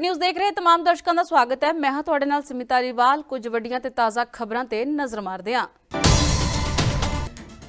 Lead news ਦੇਖ ਰਹੇ ਤਮਾਮ ਦਰਸ਼ਕਾਂ ਦਾ ਸਵਾਗਤ ਹੈ। ਮੈਂ ਹਾਂ ਤੁਹਾਡੇ ਨਾਲ ਸਿਮਿਤਾ ਰਿਵਾਲ ਕੁਝ ਵੱਡੀਆਂ ਤੇ ਤਾਜ਼ਾ ਖਬਰਾਂ ਤੇ ਨਜ਼ਰ ਮਾਰਦੇ ਹਾਂ।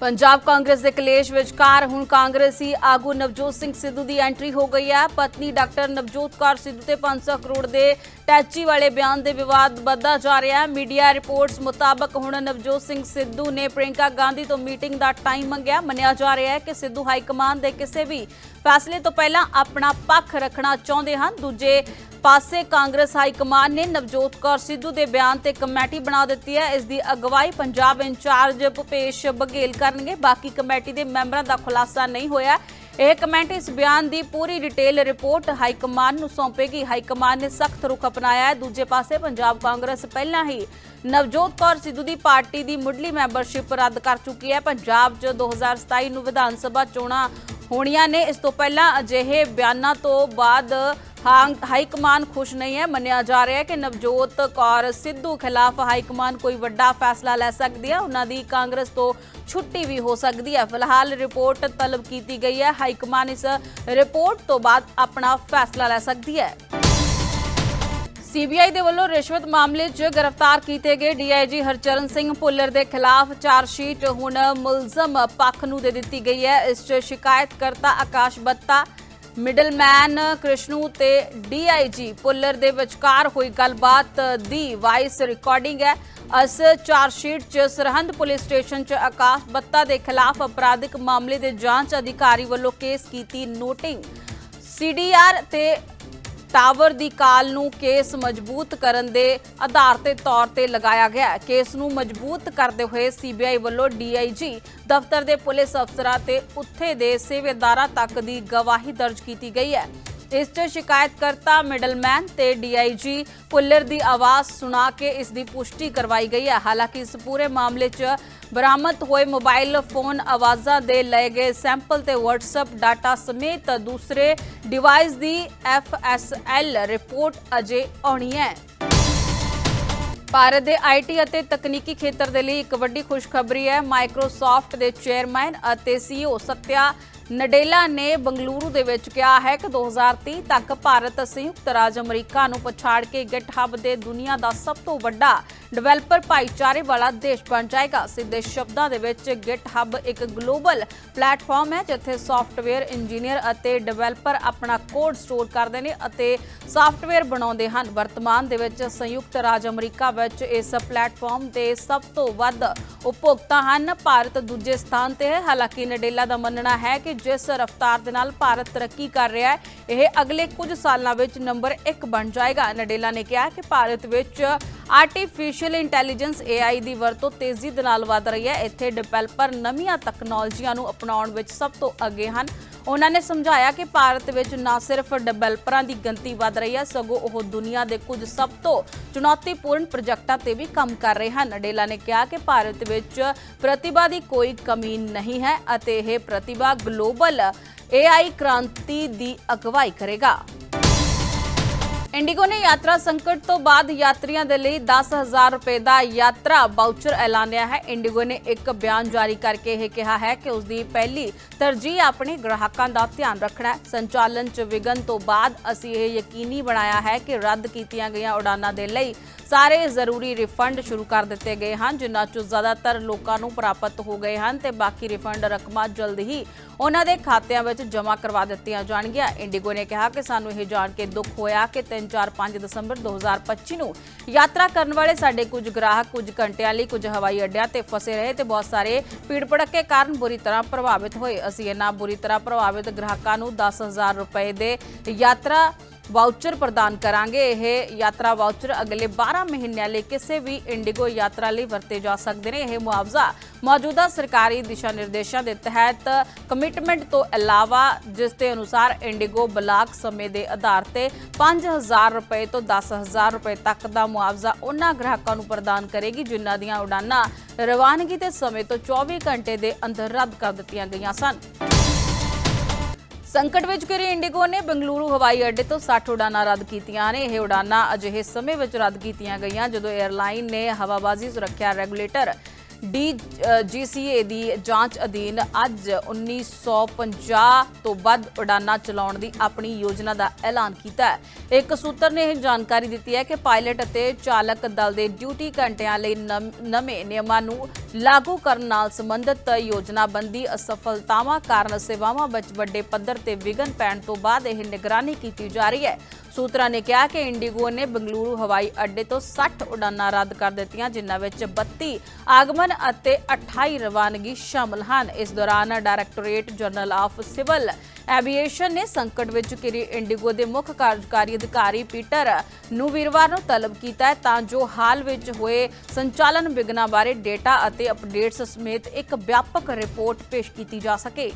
ਪੰਜਾਬ ਕਾਂਗਰਸ ਦੇ ਕਲੇਸ਼ ਵਿਚਕਾਰ ਹੁਣ ਕਾਂਗਰਸੀ ਆਗੂ ਨਵਜੋਤ ਸਿੰਘ ਸਿੱਧੂ ਦੀ ਐਂਟਰੀ ਹੋ ਗਈ ਹੈ। ਪਤਨੀ ਡਾਕਟਰ ਨਵਜੋਤ ਕੌਰ ਸਿੱਧੂ ਤੇ 500 ਕਰੋੜ ਦੇ ਟੈਚੀ ਵਾਲੇ ਬਿਆਨ ਦੇ ਵਿਵਾਦ ਵੱਧਦਾ ਜਾ ਰਿਹਾ ਹੈ। ਮੀਡੀਆ ਰਿਪੋਰਟਸ ਮੁਤਾਬਕ ਹੁਣ ਨਵਜੋਤ ਸਿੰਘ ਸਿੱਧੂ ਨੇ ਪ੍ਰਿੰਕਾ ਗਾਂਧੀ ਤੋਂ ਮੀਟਿੰਗ ਦਾ ਟਾਈਮ ਮੰਗਿਆ। ਮੰਨਿਆ ਜਾ ਰਿਹਾ ਹੈ ਕਿ ਸਿੱਧੂ ਹਾਈ ਕਮਾਂਡ ਦੇ ਕਿਸੇ ਵੀ ਫੈਸਲੇ ਤੋਂ ਪਹਿਲਾਂ ਆਪਣਾ ਪੱਖ ਰੱਖਣਾ ਚਾਹੁੰਦੇ ਹਨ। ਦੂਜੇ ਪਾਸੇ ਕਾਂਗਰਸ ਹਾਈ ਕਮਾਂਡ ਨੇ ਨਵਜੋਤ ਕੌਰ ਸਿੱਧੂ ਦੇ ਬਿਆਨ ਤੇ ਕਮੇਟੀ ਬਣਾ ਦਿੱਤੀ ਹੈ। ਇਸ ਦੀ ਅਗਵਾਈ ਪੰਜਾਬ ਇੰਚਾਰਜ ਭੁਪੇਸ਼ ਬਘੇਲ ਕਰਨਗੇ। ਬਾਕੀ ਕਮੇਟੀ ਦੇ ਮੈਂਬਰਾਂ ਦਾ ਖੁਲਾਸਾ ਨਹੀਂ ਹੋਇਆ। ਇਹ ਕਮੈਂਟ ਇਸ ਬਿਆਨ ਦੀ ਪੂਰੀ ਡਿਟੇਲ ਰਿਪੋਰਟ ਹਾਈ ਕਮਾਂਡ ਨੂੰ ਸੌਂਪੇਗੀ। ਹਾਈ ਕਮਾਂਡ ਨੇ ਸਖਤ ਰੁਖ ਅਪਣਾਇਆ ਹੈ। ਦੂਜੇ ਪਾਸੇ ਪੰਜਾਬ ਕਾਂਗਰਸ ਪਹਿਲਾਂ ਹੀ ਨਵਜੋਤ ਕੌਰ ਸਿੱਧੂ ਦੀ ਪਾਰਟੀ ਦੀ ਮੁੱਢਲੀ ਮੈਂਬਰਸ਼ਿਪ ਰੱਦ ਕਰ ਚੁੱਕੀ ਹੈ। ਪੰਜਾਬ 'ਚ 2027 ਨੂੰ ਵਿਧਾਨ ਸਭਾ ਚੋਣਾਂ ਹੋਣੀਆਂ ਨੇ। ਇਸ ਤੋਂ ਪਹਿਲਾਂ ਅਜਿਹੇ ਬਿਆਨਾਂ ਤੋਂ ਬਾਅਦ ਹਾਈ ਕਮਾਨ ਖੁਸ਼ ਨਹੀਂ ਹੈ। ਮੰਨਿਆ ਜਾ ਰਿਹਾ ਹੈ ਕਿ ਨਵਜੋਤ ਕੌਰ ਸਿੱਧੂ ਖਿਲਾਫ ਹਾਈ ਕਮਾਨ ਕੋਈ ਵੱਡਾ ਫੈਸਲਾ ਲੈ ਸਕਦੀ ਹੈ। ਉਹਨਾਂ ਦੀ ਕਾਂਗਰਸ ਤੋਂ ਛੁੱਟੀ ਵੀ ਹੋ ਸਕਦੀ ਹੈ। ਫਿਲਹਾਲ ਰਿਪੋਰਟ ਤਲਬ ਕੀਤੀ ਗਈ ਹੈ। ਹਾਈ ਕਮਾਨ ਇਸ ਰਿਪੋਰਟ ਤੋਂ ਬਾਅਦ ਆਪਣਾ ਫੈਸਲਾ ਲੈ ਸਕਦੀ ਹੈ। ਸੀਬੀਆਈ ਦੇ ਵੱਲੋਂ ਰਿਸ਼ਵਤ ਮਾਮਲੇ 'ਚ ਗ੍ਰਿਫਤਾਰ ਕੀਤੇ ਗਏ ਡੀਆਈਜੀ ਹਰਚਰਨ ਸਿੰਘ ਭੁੱਲਰ ਦੇ ਖਿਲਾਫ ਚਾਰਜ ਸ਼ੀਟ ਹੁਣ ਮੁਲਜ਼ਮ ਪੱਖ ਨੂੰ ਦੇ ਦਿੱਤੀ ਗਈ ਹੈ। ਇਸ 'ਚ ਸ਼ਿਕਾਇਤਕਰਤਾ ਆਕਾਸ਼ ਬੱਤਾ ਮਿਡਲਮੈਨ ਕ੍ਰਿਸ਼ਨੂ ਤੇ ਡੀਆਈਜੀ ਭੁੱਲਰ ਦੇ ਵਿਚਕਾਰ ਹੋਈ ਗੱਲਬਾਤ ਦੀ ਵਾਇਸ ਰਿਕਾਰਡਿੰਗ ਹੈ। ਅਸ ਚਾਰਜਸ਼ੀਟ 'ਚ ਸਰਹੰਦ ਪੁਲਿਸ ਸਟੇਸ਼ਨ 'ਚ ਆਕਾਸ਼ ਬੱਤਾ ਦੇ ਖਿਲਾਫ ਅਪਰਾਧਿਕ ਮਾਮਲੇ ਦੇ ਜਾਂਚ ਅਧਿਕਾਰੀ ਵੱਲੋਂ ਕੇਸ ਕੀਤੀ ਨੋਟਿੰਗ। ਸੀਡੀਆਰ ਤੇ ਟਾਵਰ ਦੀ ਕਾਲ ਨੂੰ ਕੇਸ ਮਜ਼ਬੂਤ ਕਰਨ ਦੇ ਆਧਾਰ ਤੇ ਤੌਰ ਤੇ ਲਗਾਇਆ ਗਿਆ ਕੇਸ ਨੂੰ ਮਜ਼ਬੂਤ ਕਰਦੇ ਹੋਏ ਸੀਬੀਆਈ ਵੱਲੋਂ ਡੀਆਈਜੀ, ਦਫ਼ਤਰ ਦੇ ਪੁਲਿਸ ਅਫਸਰਾਂ ਤੇ ਉੱਥੇ ਦੇ ਸੇਵੇਦਾਰਾਂ ਤੱਕ ਦੀ ਗਵਾਹੀ ਦਰਜ ਕੀਤੀ ਗਈ ਹੈ। ਇਸ 'ਚ ਸ਼ਿਕਾਇਤਕਰਤਾ, ਮਿਡਲਮੈਨ ਤੇ ਡੀਆਈਜੀ ਪੁੱਲਰ ਦੀ ਆਵਾਜ਼ ਸੁਣਾ ਕੇ ਇਸ ਦੀ ਪੁਸ਼ਟੀ ਕਰਵਾਈ ਗਈ ਹੈ। ਹਾਲਾਂਕਿ ਇਸ ਪੂਰੇ ਮਾਮਲੇ 'ਚ ਬਰਾਮਦ ਹੋਏ ਮੋਬਾਈਲ ਫੋਨ ਆਵਾਜ਼ਾਂ ਦੇ ਲਏ ਗਏ ਸੈਂਪਲ ਤੇ WhatsApp ਡਾਟਾ ਸਮੇਤ ਦੂਸਰੇ ਡਿਵਾਈਸ ਦੀ FSL ਰਿਪੋਰਟ ਅਜੇ ਆਉਣੀ ਹੈ। ਭਾਰਤ ਦੇ ਆਈਟੀ ਅਤੇ ਤਕਨੀਕੀ ਖੇਤਰ ਦੇ ਲਈ ਇੱਕ ਵੱਡੀ ਖੁਸ਼ਖਬਰੀ ਹੈ। ਮਾਈਕਰੋਸਾਫਟ ਦੇ ਚੇਅਰਮੈਨ ਅਤੇ ਸੀਈਓ ਸਤਿਆ ਨਡੇਲਾ ਨੇ ਬੰਗਲੁਰੂ ਦੇ ਵਿੱਚ ਕਿਹਾ ਹੈ ਕਿ 2030 ਤੱਕ ਭਾਰਤ ਸੰਯੁਕਤ ਰਾਜ ਅਮਰੀਕਾ ਨੂੰ ਪਛਾੜ ਕੇ GitHub ਦੇ ਦੁਨੀਆ ਦਾ ਸਭ ਤੋਂ ਵੱਡਾ ਡਿਵੈਲਪਰ ਭਾਈਚਾਰੇ ਵਾਲਾ ਦੇਸ਼ ਬਣ ਜਾਏਗਾ। ਸਿੱਧੇ ਸ਼ਬਦਾਂ ਦੇ ਵਿੱਚ GitHub ਇੱਕ ਗਲੋਬਲ ਪਲੇਟਫਾਰਮ ਹੈ, ਜਿੱਥੇ ਸੌਫਟਵੇਅਰ ਇੰਜੀਨੀਅਰ ਅਤੇ ਡਿਵੈਲਪਰ ਆਪਣਾ ਕੋਡ ਸਟੋਰ ਕਰਦੇ ਨੇ ਅਤੇ ਸਾਫਟਵੇਅਰ ਬਣਾਉਂਦੇ ਹਨ। ਵਰਤਮਾਨ ਦੇ ਵਿੱਚ ਸੰਯੁਕਤ ਰਾਜ ਅਮਰੀਕਾ ਵਿੱਚ ਇਸ ਪਲੇਟਫਾਰਮ ਤੇ ਸਭ ਤੋਂ ਵੱਧ ਉਪਭੋਗਤਾ ਹਨ। ਭਾਰਤ ਦੂਜੇ ਸਥਾਨ ਤੇ ਹੈ। ਹਾਲਾਂਕਿ ਨਡੇਲਾ ਦਾ ਮੰਨਣਾ ਹੈ ਕਿ ਜਿਸ ਰਫ਼ਤਾਰ ਦੇ ਨਾਲ ਭਾਰਤ ਤਰੱਕੀ ਕਰ ਰਿਹਾ ਹੈ। ਇਹ ਅਗਲੇ ਕੁਝ ਸਾਲਾਂ ਵਿੱਚ ਨੰਬਰ 1 ਬਣ ਜਾਏਗਾ। ਨਡੇਲਾ ਨੇ ਕਿਹਾ ਕਿ ਭਾਰਤ ਵਿੱਚ ਆਰਟੀਫੀਸ਼ੀਅਲ ਇੰਟੈਲੀਜੈਂਸ AI ਦੀ ਵਰਤੋਂ ਤੇਜ਼ੀ ਦੇ ਨਾਲ ਵਧ ਰਹੀ ਹੈ। ਇੱਥੇ ਡਿਵੈਲਪਰ ਨਵੀਆਂ ਤਕਨਾਲੋਜੀਆਂ ਨੂੰ ਅਪਣਾਉਣ ਵਿੱਚ ਸਭ ਤੋਂ ਅੱਗੇ ਹਨ। ਉਹਨਾਂ ਨੇ ਸਮਝਾਇਆ ਕਿ ਭਾਰਤ ਵਿੱਚ ਨਾ ਸਿਰਫ ਡਿਵੈਲਪਰਾਂ ਦੀ ਗਿਣਤੀ ਵਧ ਰਹੀ ਹੈ, ਸਗੋਂ ਉਹ ਦੁਨੀਆ ਦੇ ਕੁਝ ਸਭ ਤੋਂ ਚੁਣੌਤੀਪੂਰਨ ਪ੍ਰੋਜੈਕਟਾਂ ਤੇ ਵੀ ਕੰਮ ਕਰ ਰਹੇ ਹਨ। ਡੇਲਾ ਨੇ ਕਿਹਾ ਕਿ ਭਾਰਤ ਵਿੱਚ ਪ੍ਰਤਿਭਾ ਦੀ ਕੋਈ ਕਮੀ ਨਹੀਂ ਹੈ ਅਤੇ ਇਹ ਪ੍ਰਤਿਭਾ ਗਲੋਬਲ AI ਕ੍ਰਾਂਤੀ ਦੀ ਅਗਵਾਈ ਕਰੇਗਾ। ਇੰਡੀਗੋ ਨੇ ਯਾਤਰਾ ਸੰਕਟ ਤੋਂ ਬਾਅਦ ਯਾਤਰੀਆਂ ਦੇ ਲਈ 10000 ਰੁਪਏ ਦਾ ਯਾਤਰਾ ਬਾਊਚਰ ਐਲਾਨਿਆ ਹੈ। ਇੰਡੀਗੋ ਨੇ ਇੱਕ ਬਿਆਨ ਜਾਰੀ ਕਰਕੇ ਇਹ ਕਿਹਾ ਹੈ ਕਿ ਉਸ ਦੀ ਪਹਿਲੀ ਤਰਜੀਹ ਆਪਣੇ ਗ੍ਰਾਹਕਾਂ ਦਾ ਧਿਆਨ ਰੱਖਣਾ ਹੈ। ਸੰਚਾਲਨ 'ਚ ਵਿਗਨ ਤੋਂ ਬਾਅਦ ਅਸੀਂ ਇਹ ਯਕੀਨੀ ਬਣਾਇਆ ਹੈ ਕਿ ਰੱਦ ਕੀਤੀਆਂ ਗਈਆਂ ਉਡਾਨਾਂ ਦੇ ਲਈ ਸਾਰੇ ਜ਼ਰੂਰੀ ਰਿਫੰਡ ਸ਼ੁਰੂ ਕਰ ਦਿੱਤੇ ਗਏ ਹਨ, ਜਿਨ੍ਹਾਂ 'ਚੋਂ ਜ਼ਿਆਦਾਤਰ ਲੋਕਾਂ ਨੂੰ ਪ੍ਰਾਪਤ ਹੋ ਗਏ ਹਨ ਤੇ ਬਾਕੀ ਰਿਫੰਡ ਰਕਮਾਂ ਜਲਦ ਹੀ ਉਹਨਾਂ ਦੇ ਖਾਤਿਆਂ ਵਿੱਚ ਜਮ੍ਹਾਂ ਕਰਵਾ ਦਿੱਤੀਆਂ ਜਾਣਗੀਆਂ। ਇੰਡੀਗੋ ਨੇ ਕਿਹਾ ਕਿ ਸਾਨੂੰ ਇਹ ਜਾਣ ਕੇ ਦੁੱਖ ਹੋਇਆ ਕਿ 3-4-5 ਦਸੰਬਰ 2025 ਨੂੰ ਯਾਤਰਾ ਕਰਨ ਵਾਲੇ ਸਾਡੇ ਕੁਝ ਗ੍ਰਾਹਕ ਕੁਝ ਘੰਟਿਆਂ ਲਈ ਕੁਝ ਹਵਾਈ ਅੱਡਿਆਂ ਤੇ ਫਸੇ ਰਹੇ ਤੇ ਬਹੁਤ ਸਾਰੇ ਭੀੜ ਭੜੱਕੇ ਕਾਰਨ ਬੁਰੀ ਤਰ੍ਹਾਂ ਪ੍ਰਭਾਵਿਤ ਹੋਏ। ਅਸੀਂ ਇਹਨਾਂ ਬੁਰੀ ਤਰ੍ਹਾਂ ਪ੍ਰਭਾਵਿਤ ਗ੍ਰਾਹਕਾਂ ਨੂੰ 10000 ਰੁਪਏ ਦੇ ਯਾਤਰਾ ਵਾਊਚਰ ਪ੍ਰਦਾਨ ਕਰਾਂਗੇ। ਇਹ ਯਾਤਰਾ ਵਾਊਚਰ ਅਗਲੇ 12 ਮਹੀਨਿਆਂ ਲਈ ਕਿਸੇ ਵੀ ਇੰਡੀਗੋ ਯਾਤਰਾ ਲਈ ਵਰਤੇ ਜਾ ਸਕਦੇ ਨੇ। ਇਹ ਮੁਆਵਜ਼ਾ ਮੌਜੂਦਾ ਸਰਕਾਰੀ ਦਿਸ਼ਾ ਨਿਰਦੇਸ਼ਾਂ ਦੇ ਤਹਿਤ ਕਮਿਟਮੈਂਟ ਤੋਂ ਇਲਾਵਾ ਜਿਸ ਦੇ ਅਨੁਸਾਰ ਇੰਡੀਗੋ ਬਲਾਕ ਸਮੇਂ ਦੇ ਆਧਾਰ ਤੇ 5000 ਰੁਪਏ ਤੋਂ 10000 ਰੁਪਏ ਤੱਕ ਦਾ ਮੁਆਵਜ਼ਾ ਉਹਨਾਂ ਗ੍ਰਾਹਕਾਂ ਨੂੰ ਪ੍ਰਦਾਨ ਕਰੇਗੀ, ਜਿਨ੍ਹਾਂ ਦੀਆਂ ਉਡਾਨਾਂ ਰਵਾਨਗੀ ਦੇ ਸਮੇਂ ਤੋਂ 24 ਘੰਟੇ ਦੇ ਅੰਦਰ ਰੱਦ ਕਰ ਦਿੱਤੀਆਂ ਗਈਆਂ ਸਨ। ਸੰਕਟ ਵਿੱਚ ਘਿਰੀ ਇੰਡੀਗੋ ਨੇ ਬੰਗਲੁਰੂ ਹਵਾਈ ਅੱਡੇ ਤੋਂ 60 ਉਡਾਨਾਂ ਰੱਦ ਕੀਤੀਆਂ ਨੇ। ਇਹ ਉਡਾਨਾਂ ਅਜਿਹੇ ਸਮੇਂ ਵਿੱਚ ਰੱਦ ਕੀਤੀਆਂ ਗਈਆਂ ਜਦੋਂ 에ਅਰਲਾਈਨ ਨੇ ਹਵਾਬਾਜ਼ੀ ਸੁਰੱਖਿਆ ਰੈਗੂਲੇਟਰ ਡੀ ਜੀਸੀਏ ਦੀ ਜਾਂਚ ਅਧੀਨ ਅੱਜ 1950 ਤੋਂ ਵੱਧ ਉਡਾਨਾਂ ਚਲਾਉਣ ਦੀ ਆਪਣੀ ਯੋਜਨਾ ਦਾ ਐਲਾਨ ਕੀਤਾ ਹੈ। ਇੱਕ ਸੂਤਰ ਨੇ ਇਹ ਜਾਣਕਾਰੀ ਦਿੱਤੀ ਹੈ ਕਿ ਪਾਇਲਟ ਅਤੇ ਚਾਲਕ ਦਲ ਦੇ ਡਿਊਟੀ ਘੰਟਿਆਂ ਲਈ ਨਮ- ਨਵੇਂ ਨਿਯਮਾਂ ਨੂੰ ਲਾਗੂ ਕਰਨ ਨਾਲ ਸੰਬੰਧਿਤ ਯੋਜਨਾਬੰਦੀ ਅਸਫਲਤਾਵਾਂ ਕਾਰਨ ਸੇਵਾਵਾਂ ਵਿੱਚ ਵੱਡੇ ਪੱਧਰ ਤੇ ਵਿਘਨ ਪੈਣ ਤੋਂ ਬਾਅਦ ਇਹ ਨਿਗਰਾਨੀ ਕੀਤੀ ਜਾ ਰਹੀ ਹੈ। ਸੂਤਰਾਂ ਨੇ ਕਿਹਾ ਕਿ ਇੰਡੀਗੋ ਨੇ ਬੰਗਲੁਰੂ ਹਵਾਈ ਅੱਡੇ ਤੋਂ 60 ਉਡਾਨਾਂ ਰੱਦ ਕਰ ਦਿੱਤੀਆਂ, ਜਿਨ੍ਹਾਂ ਵਿੱਚ 32 ਆਗਮਨ ਅਤੇ 28 ਰਵਾਨਗੀ ਸ਼ਾਮਲ ਹਨ। ਇਸ ਦੌਰਾਨ directorate general of civil aviation ਨੇ ਸੰਕਟ ਵਿੱਚ ਘਿਰੀ ਇੰਡੀਗੋ ਦੇ ਮੁੱਖ ਕਾਰਜਕਾਰੀ ਅਧਿਕਾਰੀ ਪੀਟਰ ਨੂੰ ਵੀਰਵਾਰ ਨੂੰ ਤਲਬ ਕੀਤਾ ਹੈ, ਤਾਂ ਜੋ ਹਾਲ ਵਿੱਚ ਹੋਏ ਸੰਚਾਲਨ ਵਿਘਨਾਂ ਬਾਰੇ ਡੇਟਾ ਅਤੇ ਅਪਡੇਟਸ ਸਮੇਤ ਇੱਕ ਵਿਆਪਕ ਰਿਪੋਰਟ ਪੇਸ਼ ਕੀਤੀ ਜਾ ਸਕੇ।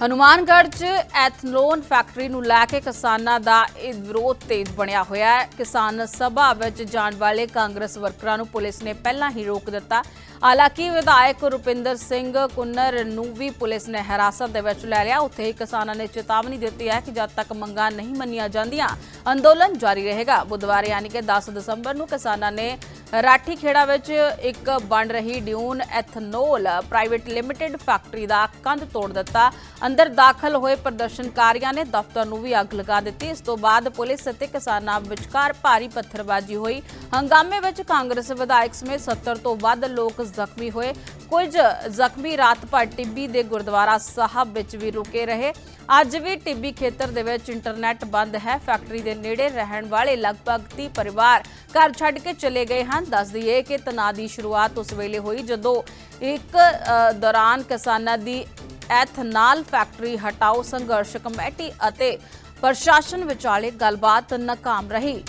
ਹਨੂਮਾਨਗੜ੍ਹ 'ਚ ਐਥਨੋਨ ਫੈਕਟਰੀ ਨੂੰ ਲੈ ਕੇ ਕਿਸਾਨਾਂ ਦਾ ਇਹ ਵਿਰੋਧ ਤੇਜ਼ ਬਣਿਆ ਹੋਇਆ ਹੈ। ਕਿਸਾਨ ਸਭਾ ਵਿੱਚ ਜਾਣ ਵਾਲੇ ਕਾਂਗਰਸ ਵਰਕਰਾਂ ਨੂੰ ਪੁਲਿਸ ਨੇ ਪਹਿਲਾਂ ਹੀ ਰੋਕ ਦਿੱਤਾ। ਹਾਲਾਂਕਿ ਵਿਧਾਇਕ ਰੁਪਿੰਦਰ ਸਿੰਘ ਕੁੰਨਰ ਨੂੰ ਵੀ ਪੁਲਿਸ ਨੇ ਹਿਰਾਸਤ ਦੇ ਵਿੱਚ ਲੈ ਲਿਆ। ਉੱਥੇ ਹੀ ਕਿਸਾਨਾਂ ਨੇ ਚੇਤਾਵਨੀ ਦਿੱਤੀ ਹੈ ਕਿ ਜਦ ਤੱਕ ਮੰਗਾਂ ਨਹੀਂ ਮੰਨੀਆਂ ਜਾਂਦੀਆਂ, ਅੰਦੋਲਨ ਜਾਰੀ ਰਹੇਗਾ। ਬੁੱਧਵਾਰ ਯਾਨੀ ਕਿ 10 ਦਸੰਬਰ ਨੂੰ ਕਿਸਾਨਾਂ ਨੇ ਰਾਠੀ ਖੇੜਾ ਵਿੱਚ ਇੱਕ ਬਣ ਰਹੀ Dune Ethanol Private Limited factory ਦਾ ਕੰਧ ਤੋੜ ਦਿੱਤਾ। ਅੰਦਰ ਦਾਖਲ ਹੋਏ ਪ੍ਰਦਰਸ਼ਨਕਾਰੀਆਂ ਨੇ ਦਫ਼ਤਰ ਨੂੰ ਵੀ ਅੱਗ ਲਗਾ ਦਿੱਤੀ। ਇਸ ਤੋਂ ਬਾਅਦ ਪੁਲਿਸ ਅਤੇ ਕਿਸਾਨਾਂ ਵਿਚਕਾਰ ਭਾਰੀ ਪੱਥਰਬਾਜ਼ੀ ਹੋਈ। ਹੰਗਾਮੇ ਵਿੱਚ ਕਾਂਗਰਸ ਵਿਧਾਇਕ ਸਮੇਤ 70 ਤੋਂ ਵੱਧ ਲੋਕ ਜ਼ਖਮੀ ਹੋਏ। ਕੁਝ ਜ਼ਖਮੀ ਰਾਤ ਭਰ ਟਿੱਬੀ ਦੇ ਗੁਰਦੁਆਰਾ ਸਾਹਿਬ ਵਿੱਚ ਵੀ ਰੁਕੇ ਰਹੇ। ਅੱਜ ਵੀ ਟਿੱਬੀ ਖੇਤਰ ਦੇ ਵਿੱਚ ਇੰਟਰਨੈਟ ਬੰਦ ਹੈ। ਫੈਕਟਰੀ ਦੇ ਨੇੜੇ ਰਹਿਣ ਵਾਲੇ ਲਗਭਗ 30 ਪਰਿਵਾਰ ਘਰ ਛੱਡ ਕੇ ਚਲੇ ਗਏ ਹਨ। ਦੱਸ ਦਈਏ ਕਿ ਤਣਾਅ ਦੀ ਸ਼ੁਰੂਆਤ ਉਸ ਵੇਲੇ ਹੋਈ ਜਦੋਂ ਇੱਕ ਦੌਰਾਨ ਕਿਸਾਨਾਂ ਦੀ ਐਥਨਾਲ ਫੈਕਟਰੀ ਹਟਾਓ ਸੰਘਰਸ਼ ਕਮੇਟੀ ਅਤੇ ਪ੍ਰਸ਼ਾਸਨ ਵਿਚਾਲੇ ਗੱਲਬਾਤ ਨਾਕਾਮ ਰਹੀ।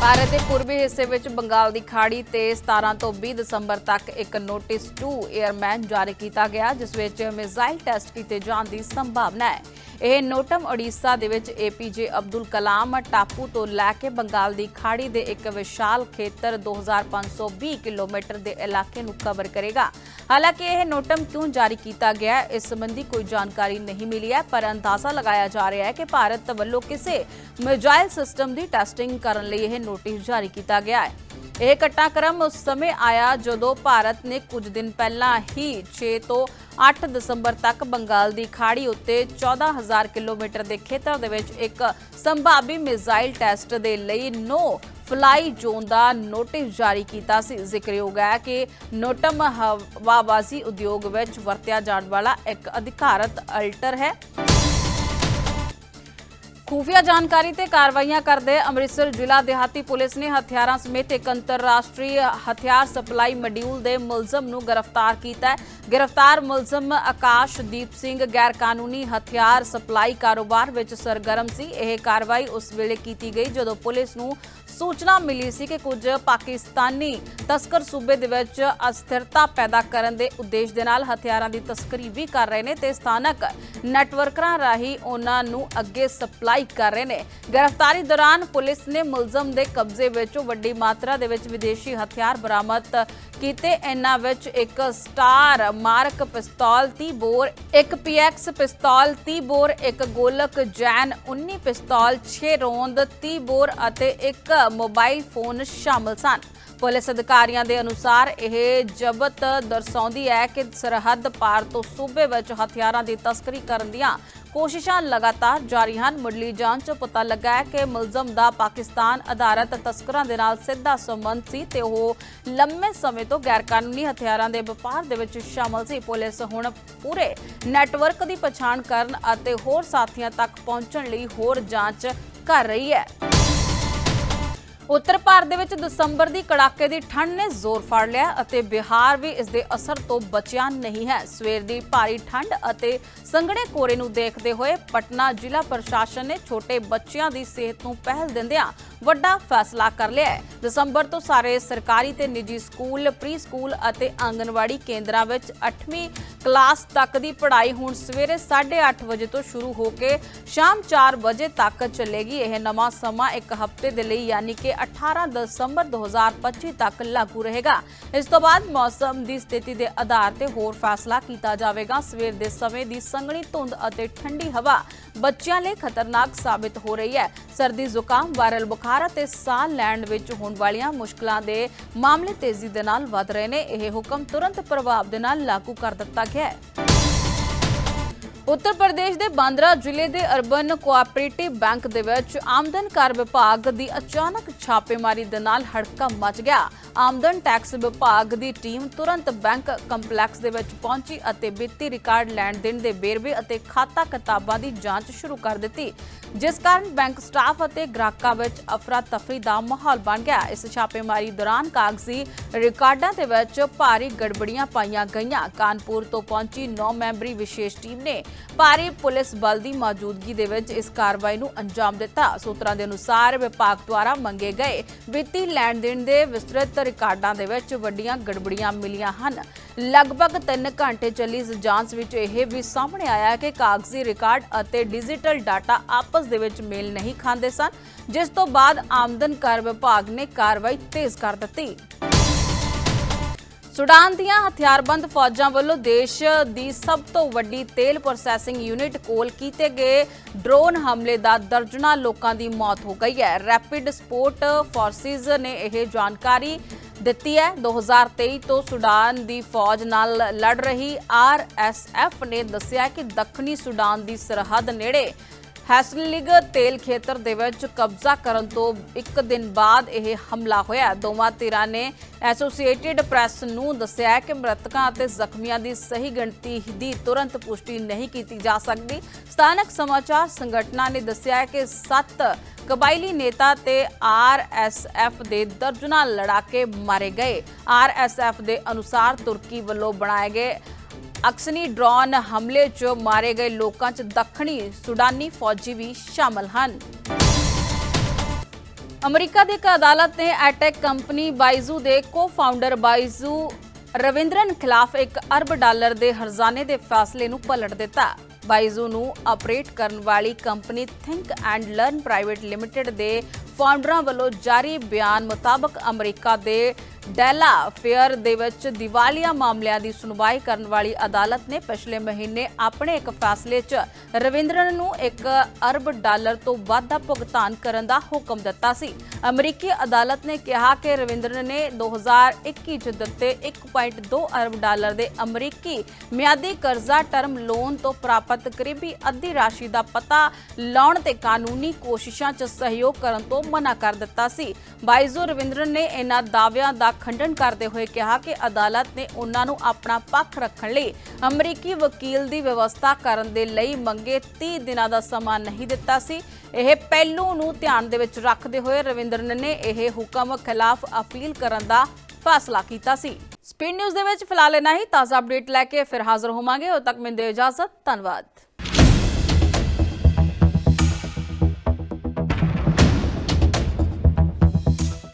ਭਾਰਤ ਦੇ ਪੂਰਬੀ ਹਿੱਸੇ ਵਿੱਚ ਬੰਗਾਲ ਦੀ ਖਾੜੀ ਤੇ 17 ਤੋਂ 20 ਦਸੰਬਰ ਤੱਕ ਇੱਕ ਨੋਟਿਸ ਟੂ 에ਅਰਮੈਨ ਜਾਰੀ ਕੀਤਾ ਗਿਆ, ਜਿਸ ਵਿੱਚ ਮਿਜ਼ਾਈਲ ਟੈਸਟ ਕੀਤੇ ਜਾਣ ਦੀ ਸੰਭਾਵਨਾ ਹੈ। ਇਹ ਨੋਟਮ ਓਡੀਸ਼ਾ ਦੇ ਵਿੱਚ ਏਪੀਜੇ ਅਬਦੁਲ ਕਲਾਮ ਟਾਪੂ ਤੋਂ ਲੈ ਕੇ ਬੰਗਾਲ ਦੀ ਖਾੜੀ ਦੇ ਇੱਕ ਵਿਸ਼ਾਲ ਖੇਤਰ 2520 ਕਿਲੋਮੀਟਰ ਦੇ ਇਲਾਕੇ ਨੂੰ ਕਵਰ ਕਰੇਗਾ। ਹਾਲਾਂਕਿ ਇਹ ਨੋਟਮ ਕਿਉਂ ਜਾਰੀ ਕੀਤਾ ਗਿਆ, ਇਸ ਸੰਬੰਧੀ ਕੋਈ ਜਾਣਕਾਰੀ ਨਹੀਂ ਮਿਲੀ ਹੈ, ਪਰ ਅੰਦਾਜ਼ਾ ਲਗਾਇਆ ਜਾ ਰਿਹਾ ਹੈ ਕਿ ਭਾਰਤ ਵੱਲੋਂ ਕਿਸੇ ਮਿਜ਼ਾਈਲ ਸਿਸਟਮ ਦੀ ਟੈਸਟਿੰਗ ਕਰਨ ਲਈ ਇਹ ਨੋਟਿਸ ਜਾਰੀ ਕੀਤਾ ਗਿਆ ਹੈ। ਇਹ ਘਟਨਾਕ੍ਰਮ ਉਸ ਸਮੇਂ ਆਇਆ ਜਦੋਂ ਭਾਰਤ ਨੇ ਕੁਝ ਦਿਨ ਪਹਿਲਾਂ ਹੀ 6 ਤੋਂ 8 ਦਸੰਬਰ ਤੱਕ ਬੰਗਾਲ ਦੀ ਖਾੜੀ ਉੱਤੇ 14000 ਕਿਲੋਮੀਟਰ ਦੇ ਖੇਤਰ ਦੇ ਵਿੱਚ ਇੱਕ ਸੰਭਾਵੀ ਮਿਜ਼ਾਈਲ ਟੈਸਟ ਦੇ ਲਈ ਨੋ ਫਲਾਈ ਜ਼ੋਨ ਦਾ ਨੋਟਿਸ ਜਾਰੀ ਕੀਤਾ ਸੀ। ਜ਼ਿਕਰਯੋਗ ਹੈ ਕਿ ਨੋਟਮ ਹਵਾਬਾਜ਼ੀ ਉਦਯੋਗ ਵਿੱਚ ਵਰਤਿਆ ਜਾਣ ਵਾਲਾ ਇੱਕ ਅਧਿਕਾਰਤ ਅਲਟਰ ਹੈ। ਖੂਫੀਆ ਜਾਣਕਾਰੀ ਤੇ ਕਾਰਵਾਈਆਂ ਕਰਦੇ ਅੰਮ੍ਰਿਤਸਰ ਜ਼ਿਲ੍ਹਾ ਦਿਹਾਤੀ ਪੁਲਿਸ ਨੇ ਹਥਿਆਰਾਂ ਸਮੇਤ ਇੱਕ ਅੰਤਰਰਾਸ਼ਟਰੀ ਹਥਿਆਰ ਸਪਲਾਈ ਮੋਡਿਊਲ ਦੇ ਮੁਲਜ਼ਮ ਨੂੰ ਗ੍ਰਿਫਤਾਰ ਕੀਤਾ ਹੈ। ਗ੍ਰਿਫਤਾਰ ਮੁਲਜ਼ਮ ਆਕਾਸ਼ਦੀਪ ਸਿੰਘ ਗੈਰ ਕਾਨੂੰਨੀ ਹਥਿਆਰ ਸਪਲਾਈ ਕਾਰੋਬਾਰ ਵਿੱਚ ਸਰਗਰਮ ਸੀ। ਇਹ ਕਾਰਵਾਈ ਉਸ ਵੇਲੇ ਕੀਤੀ ਗਈ ਜਦੋਂ ਪੁਲਿਸ ਨੂੰ ਸੂਚਨਾ ਮਿਲੀ ਸੀ ਕਿ ਕੁਝ ਪਾਕਿਸਤਾਨੀ ਤਸਕਰ ਸੂਬੇ ਦੇ ਵਿੱਚ ਅਸਥਿਰਤਾ ਪੈਦਾ ਕਰਨ ਦੇ ਉਦੇਸ਼ ਦੇ ਨਾਲ ਹਥਿਆਰਾਂ ਦੀ ਤਸਕਰੀ ਵੀ ਕਰ ਰਹੇ ਨੇ ਤੇ ਸਥਾਨਕ ਨੈਟਵਰਕਰਾਂ ਰਾਹੀਂ ਉਹਨਾਂ ਨੂੰ ਅੱਗੇ ਸਪਲਾਈ ਕਰ ਰਹੇ ਨੇ। ਗ੍ਰਿਫਤਾਰੀ ਦੌਰਾਨ ਪੁਲਿਸ ਨੇ ਮੁਲਜ਼ਮ ਦੇ ਕਬਜ਼ੇ ਵਿੱਚੋਂ ਵੱਡੀ ਮਾਤਰਾ ਦੇ ਵਿੱਚ ਵਿਦੇਸ਼ੀ ਹਥਿਆਰ ਬਰਾਮਦ ਕੀਤੇ। ਇਹਨਾਂ ਵਿੱਚ ਇੱਕ ਸਟਾਰ ਮਾਰਕ ਪਿਸਤੌਲ 30 ਬੋਰ ਇੱਕ ਪੀਐਕਸ ਪਿਸਤੌਲ 30 ਬੋਰ ਇੱਕ ਗੋਲਕ ਜੈਨ 19 ਪਿਸਤੌਲ 6 ਰੌਂਦ 30 ਬੋਰ ਅਤੇ ਇੱਕ ਮੋਬਾਈਲ ਫੋਨ ਸ਼ਾਮਲ ਸਨ। ਪੁਲਿਸ ਅਧਿਕਾਰੀਆਂ ਦੇ ਅਨੁਸਾਰ ਇਹ ਜ਼ਬਤ ਦਰਸਾਉਂਦੀ ਹੈ ਕਿ ਸਰਹੱਦ ਪਾਰ ਤੋਂ ਸੂਬੇ ਵਿੱਚ ਹਥਿਆਰਾਂ ਦੀ ਤਸਕਰੀ ਕਰਨ ਦੀਆਂ ਕੋਸ਼ਿਸ਼ਾਂ ਲਗਾਤਾਰ ਜਾਰੀ ਹਨ। ਮੁੱਢਲੀ ਜਾਂਚ 'ਚ ਪਤਾ ਲੱਗਾ ਹੈ ਕਿ ਮੁਲਜ਼ਮ ਦਾ ਪਾਕਿਸਤਾਨ ਆਧਾਰਿਤ ਤਸਕਰਾਂ ਦੇ ਨਾਲ ਸਿੱਧਾ ਸੰਬੰਧ ਸੀ ਤੇ ਉਹ ਲੰਮੇ ਸਮੇਂ ਤੋਂ ਗੈਰਕਾਨੂੰਨੀ ਹਥਿਆਰਾਂ ਦੇ ਵਪਾਰ ਦੇ ਵਿੱਚ ਸ਼ਾਮਲ ਸੀ। ਪੁਲਿਸ ਹੁਣ ਪੂਰੇ ਨੈਟਵਰਕ ਦੀ ਪਛਾਣ ਕਰਨ ਅਤੇ ਹੋਰ ਸਾਥੀਆਂ ਤੱਕ ਪਹੁੰਚਣ ਲਈ ਹੋਰ ਜਾਂਚ ਕਰ ਰਹੀ ਹੈ। ਉੱਤਰ ਭਾਰਤ ਦੇ ਵਿੱਚ ਦਸੰਬਰ ਦੀ ਕੜਾਕੇ ਦੀ ਠੰਡ ਨੇ ਜ਼ੋਰ ਫੜ ਲਿਆ ਅਤੇ ਬਿਹਾਰ ਵੀ ਇਸ ਦੇ ਅਸਰ ਤੋਂ ਬਚਿਆ ਨਹੀਂ ਹੈ। ਸਵੇਰ ਦੀ ਭਾਰੀ ਠੰਡ ਅਤੇ ਸੰਘਣੇ ਕੋਰੇ ਨੂੰ ਦੇਖਦੇ ਹੋਏ ਪਟਨਾ ਜ਼ਿਲ੍ਹਾ ਪ੍ਰਸ਼ਾਸਨ ਨੇ ਛੋਟੇ ਬੱਚਿਆਂ ਦੀ ਸਿਹਤ ਨੂੰ ਪਹਿਲ ਦਿੰਦਿਆਂ ਵੱਡਾ ਫੈਸਲਾ ਕਰ ਲਿਆ ਹੈ। ਦਸੰਬਰ ਤੋਂ ਸਾਰੇ ਸਰਕਾਰੀ ਤੇ ਨਿੱਜੀ ਸਕੂਲ ਪ੍ਰੀ ਸਕੂਲ ਅਤੇ ਆਂਗਨਵਾੜੀ ਕੇਂਦਰਾਂ ਵਿੱਚ 8ਵੀਂ ਕਲਾਸ ਤੱਕ ਦੀ ਪੜ੍ਹਾਈ ਹੁਣ ਸਵੇਰੇ 8:30 ਵਜੇ ਤੋਂ ਸ਼ੁਰੂ ਹੋ ਕੇ ਸ਼ਾਮ 4 ਵਜੇ ਤੱਕ ਚੱਲੇਗੀ। ਇਹ ਨਵਾਂ ਸਮਾਂ ਇੱਕ ਹਫ਼ਤੇ ਦੇ ਲਈ ਯਾਨੀ ਕਿ 18 ਦਸੰਬਰ 2025 ਤੱਕ ਲਾਗੂ ਰਹੇਗਾ। ਇਸ ਤੋਂ ਬਾਅਦ ਮੌਸਮ ਦੀ ਸਥਿਤੀ ਦੇ ਆਧਾਰ ਤੇ ਹੋਰ ਫੈਸਲਾ ਕੀਤਾ ਜਾਵੇਗਾ। ਸਵੇਰ ਦੇ ਸਮੇਂ ਦੀ ਸੰਘਣੀ ਧੁੰਦ ਅਤੇ ਠੰਡੀ ਹਵਾ ਬੱਚਿਆਂ ਲਈ ਖਤਰਨਾਕ ਸਾਬਿਤ ਹੋ ਰਹੀ ਹੈ। ਸਰਦੀ ਜ਼ੁਕਾਮ, ਵਾਇਰਲ ਬੁਖਾਰ ਅਤੇ ਸਾਹ ਲੈਣ ਵਿੱਚ ਹੋਣ ਵਾਲੀਆਂ ਮੁਸ਼ਕਲਾਂ ਦੇ ਮਾਮਲੇ ਤੇਜ਼ੀ ਦੇ ਨਾਲ ਵਧ ਰਹੇ ਨੇ। ਇਹ ਹੁਕਮ ਤੁਰੰਤ ਪ੍ਰਭਾਵ ਦੇ ਨਾਲ ਲਾਗੂ ਕਰ ਦਿੱਤਾ ਗਿਆ ਹੈ। ਉੱਤਰ ਪ੍ਰਦੇਸ਼ ਦੇ ਬਾਂਦਰਾ ਜ਼ਿਲ੍ਹੇ ਦੇ ਅਰਬਨ ਕੋਆਪਰੇਟਿਵ ਬੈਂਕ ਦੇ ਵਿੱਚ ਆਮਦਨ ਕਰ ਵਿਭਾਗ ਦੀ ਅਚਾਨਕ ਛਾਪੇਮਾਰੀ ਦੇ ਨਾਲ ਹੜਕੰਪ ਮਚ ਗਿਆ। ਆਮਦਨ ਟੈਕਸ ਵਿਭਾਗ ਦੀ ਟੀਮ ਤੁਰੰਤ ਬੈਂਕ ਕੰਪਲੈਕਸ ਦੇ ਵਿੱਚ ਪਹੁੰਚੀ ਅਤੇ ਵਿੱਤੀ ਰਿਕਾਰਡ ਲੈਣ ਦੇਣ ਦੇ ਵੇਰਵੇ ਅਤੇ ਖਾਤਾ ਕਿਤਾਬਾਂ ਦੀ ਜਾਂਚ ਸ਼ੁਰੂ ਕਰ ਦਿੱਤੀ, ਜਿਸ ਕਾਰਨ ਬੈਂਕ ਸਟਾਫ ਅਤੇ ਗ੍ਰਾਹਕਾਂ ਵਿੱਚ ਅਫਰਾ ਤਫਰੀ ਦਾ ਮਾਹੌਲ ਬਣ ਗਿਆ। ਇਸ ਛਾਪੇਮਾਰੀ ਦੌਰਾਨ ਕਾਗਜ਼ੀ ਰਿਕਾਰਡਾਂ ਦੇ ਵਿੱਚ ਭਾਰੀ ਗੜਬੜੀਆਂ ਪਾਈਆਂ ਗਈਆਂ। ਕਾਨਪੁਰ ਤੋਂ ਪਹੁੰਚੀ 9 ਮੈਂਬਰੀ ਵਿਸ਼ੇਸ਼ ਟੀਮ ਨੇ ਭਾਰੀ ਪੁਲਿਸ ਬਲ ਦੀ ਮੌਜੂਦਗੀ ਦੇ ਵਿੱਚ ਇਸ ਕਾਰਵਾਈ ਨੂੰ ਅੰਜਾਮ ਦਿੱਤਾ। ਸੂਤਰਾਂ ਦੇ ਅਨੁਸਾਰ ਵਿਭਾਗ ਦੁਆਰਾ ਮੰਗੇ ਗਏ ਵਿੱਤੀ ਲੈਣ ਦੇਣ ਦੇ ਵਿਸਤ੍ਰਿਤ ਰਿਕਾਰਡਾਂ ਦੇ ਵਿੱਚ ਵੱਡੀਆਂ ਗੜਬੜੀਆਂ ਮਿਲੀਆਂ ਹਨ। ਲਗਭਗ 3 ਘੰਟੇ ਚੱਲੀ ਇਸ ਜਾਂਚ ਵਿੱਚ ਇਹ ਵੀ ਸਾਹਮਣੇ ਆਇਆ ਕਿ ਕਾਗਜ਼ੀ ਰਿਕਾਰਡ ਅਤੇ ਡਿਜੀਟਲ ਡਾਟਾ ਆਪਸ ਦੇ ਵਿੱਚ ਮੇਲ ਨਹੀਂ ਖਾਂਦੇ ਸਨ, ਜਿਸ ਤੋਂ ਬਾਅਦ ਆਮਦਨ ਕਰ ਵਿਭਾਗ ਨੇ ਕਾਰਵਾਈ ਤੇਜ਼ ਕਰ ਦਿੱਤੀ। ਸੁਡਾਨ ਦੀਆਂ ਹਥਿਆਰਬੰਦ ਫੌਜਾਂ ਵੱਲੋਂ ਦੇਸ਼ ਦੀ ਸਭ ਤੋਂ ਵੱਡੀ ਤੇਲ ਪ੍ਰੋਸੈਸਿੰਗ ਯੂਨਿਟ ਕੋਲ ਕੀਤੇ ਗਏ ਡਰੋਨ ਹਮਲੇ ਦਾ ਦਰਜਨਾ ਲੋਕਾਂ ਦੀ ਮੌਤ ਹੋ ਗਈ ਹੈ। ਰੈਪਿਡ ਸਪੋਰਟ ਫੋਰਸਿਸ ਨੇ ਇਹ ਜਾਣਕਾਰੀ ਦਿੱਤੀ ਹੈ। 2023 ਤੋਂ ਸੁਡਾਨ ਦੀ ਫੌਜ ਨਾਲ ਲੜ ਰਹੀ ਆਰਐਸਐਫ ਨੇ ਦੱਸਿਆ ਕਿ ਦੱਖਣੀ ਸੁਡਾਨ ਦੀ ਸਰਹੱਦ ਨੇੜੇ ਹੈਸਲਿਗ ਤੇਲ ਖੇਤਰ ਦੇ ਵਿੱਚ ਕਬਜ਼ਾ ਕਰਨ ਤੋਂ ਇੱਕ ਦਿਨ ਬਾਅਦ ਇਹ ਹਮਲਾ ਹੋਇਆ। ਦੋਵਾਂ ਧਿਰਾਂ ਨੇ ਐਸੋਸੀਏਟਿਡ ਪ੍ਰੈਸ ਨੂੰ ਦੱਸਿਆ ਕਿ ਮ੍ਰਿਤਕਾਂ ਅਤੇ ਜ਼ਖਮੀਆਂ ਦੀ ਸਹੀ ਗਿਣਤੀ ਦੀ ਤੁਰੰਤ ਪੁਸ਼ਟੀ ਨਹੀਂ ਕੀਤੀ ਜਾ ਸਕਦੀ। ਸਥਾਨਕ ਸਮਾਚਾਰ ਸੰਗਠਨਾਂ ਨੇ ਦੱਸਿਆ ਕਿ 7 ਕਬਾਇਲੀ ਨੇਤਾ ਤੇ ਆਰਐਸਐਫ ਦੇ ਦਰਜਨਾਂ ਲੜਾਕੇ ਮਾਰੇ ਗਏ। ਆਰਐਸਐਫ ਦੇ ਅਨੁਸਾਰ ਤੁਰਕੀ ਵੱਲੋਂ ਬਣਾਏ ਗਏ ਅਕਸਨੀ ਡਰੋਨ ਹਮਲੇ 'ਚ ਮਾਰੇ ਗਏ ਲੋਕਾਂ 'ਚ ਦੱਖਣੀ ਸੁਡਾਨੀ ਫੌਜੀ ਵੀ ਸ਼ਾਮਲ ਹਨ। ਅਮਰੀਕਾ ਦੀ ਇੱਕ ਅਦਾਲਤ ਨੇ ਐਟੈਕ ਕੰਪਨੀ ਬਾਈਜ਼ੂ ਦੇ ਕੋ-ਫਾਊਂਡਰ ਬਾਈਜ਼ੂ ਰਵਿੰਦਰਨ ਖਿਲਾਫ 1 ਅਰਬ ਡਾਲਰ ਦੇ ਹਰਜ਼ਾਨੇ ਦੇ ਫੈਸਲੇ ਨੂੰ ਪਲਟ ਦਿੱਤਾ। ਬਾਈਜ਼ੂ ਨੂੰ ਆਪਰੇਟ ਕਰਨ ਵਾਲੀ company Think and Learn Private Limited ਦੇ ਫਾਊਂਡਰਾਂ ਵੱਲੋਂ ਜਾਰੀ ਬਿਆਨ ਮੁਤਾਬਕ ਅਮਰੀਕਾ ਦੇ ਡੈਲਾ ਫੇਅਰ ਦੇ ਵਿੱਚ ਦੀਵਾਲੀਆ ਮਾਮਲਿਆਂ ਦੀ ਸੁਣਵਾਈ ਕਰਨ ਵਾਲੀ ਅਦਾਲਤ ਨੇ ਪਿਛਲੇ ਮਹੀਨੇ ਆਪਣੇ ਇੱਕ ਫੈਸਲੇ 'ਚ ਰਵਿੰਦਰਨ ਨੂੰ 1 ਅਰਬ ਡਾਲਰ ਤੋਂ ਵੱਧ ਦਾ ਭੁਗਤਾਨ ਕਰਨ ਦਾ ਹੁਕਮ ਦਿੱਤਾ ਸੀ। ਅਮਰੀਕੀ ਅਦਾਲਤ ਨੇ ਕਿਹਾ ਕਿ ਰਵਿੰਦਰਨ ਨੇ 2021 'ਚ ਦਿੱਤੇ 1.2 ਅਰਬ ਡਾਲਰ ਦੇ ਅਮਰੀਕੀ ਮਿਆਦੀ ਕਰਜ਼ਾ ਟਰਮ ਲੋਨ ਤੋਂ ਪ੍ਰਾਪਤ ਕਰੀਬੀ ਅੱਧੀ ਰਾਸ਼ੀ ਦਾ ਪਤਾ ਲਾਉਣ ਤੇ ਕਾਨੂੰਨੀ ਕੋਸ਼ਿਸ਼ਾਂ 'ਚ ਸਹਿਯੋਗ ਕਰਨ ਤੋਂ ਮਨਾ ਕਰ ਦਿੱਤਾ ਸੀ। ਬਾਈਜ਼ੋ ਰਵਿੰਦਰਨ ਨੇ ਇਹਨਾਂ ਦਾਅਵਿਆਂ ਦਾ ਦਾ ਖੰਡਨ ਕਰਦੇ ਹੋਏ ਕਿਹਾ ਕਿ ਅਦਾਲਤ ਨੇ ਉਹਨਾਂ ਨੂੰ ਆਪਣਾ ਪੱਖ ਰੱਖਣ ਲਈ ਅਮਰੀਕੀ ਵਕੀਲ ਦੀ ਵਿਵਸਥਾ ਕਰਨ ਦੇ ਲਈ ਮੰਗੇ 30 ਦਿਨਾਂ ਦਾ ਸਮਾਂ ਨਹੀਂ ਦਿੱਤਾ ਸੀ। ਇਹ ਪਹਿਲੂ ਨੂੰ ਧਿਆਨ ਦੇ ਵਿੱਚ ਰੱਖਦੇ ਹੋਏ ਰਵਿੰਦਰਨ ਨੇ ਇਹ ਹੁਕਮ ਖਿਲਾਫ ਅਪੀਲ ਕਰਨ ਦਾ ਫੈਸਲਾ ਕੀਤਾ ਸੀ। ਸਪੀਡ ਨਿਊਜ਼ ਦੇ ਵਿੱਚ ਫਿਲਹਾਲ ਇਨਾ ਹੀ। ਤਾਜ਼ਾ ਅਪਡੇਟ ਲੈ ਕੇ ਫਿਰ ਹਾਜ਼ਰ ਹੋਵਾਂਗੇ। ਉਦੋਂ ਤੱਕ ਮੈਨੂੰ ਦਿਓ ਇਜਾਜ਼ਤ। ਧੰਨਵਾਦ।